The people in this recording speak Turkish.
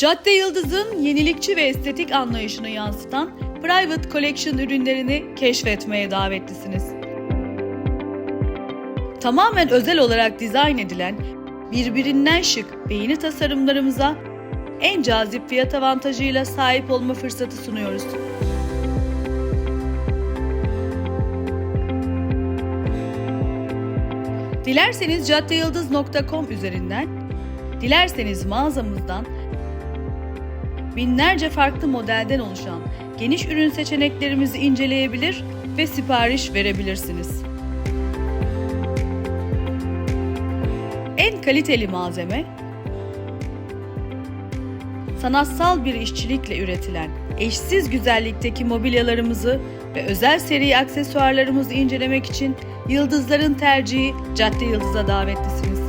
Cadde Yıldız'ın yenilikçi ve estetik anlayışını yansıtan Private Collection ürünlerini keşfetmeye davetlisiniz. Tamamen özel olarak dizayn edilen, birbirinden şık ve yeni tasarımlarımıza en cazip fiyat avantajıyla sahip olma fırsatı sunuyoruz. Dilerseniz caddeyıldız.com üzerinden, dilerseniz mağazamızdan binlerce farklı modelden oluşan geniş ürün seçeneklerimizi inceleyebilir ve sipariş verebilirsiniz. En kaliteli malzeme, sanatsal bir işçilikle üretilen eşsiz güzellikteki mobilyalarımızı ve özel seri aksesuarlarımızı incelemek için Yıldızların tercihi Cadde Yıldız'a davetlisiniz.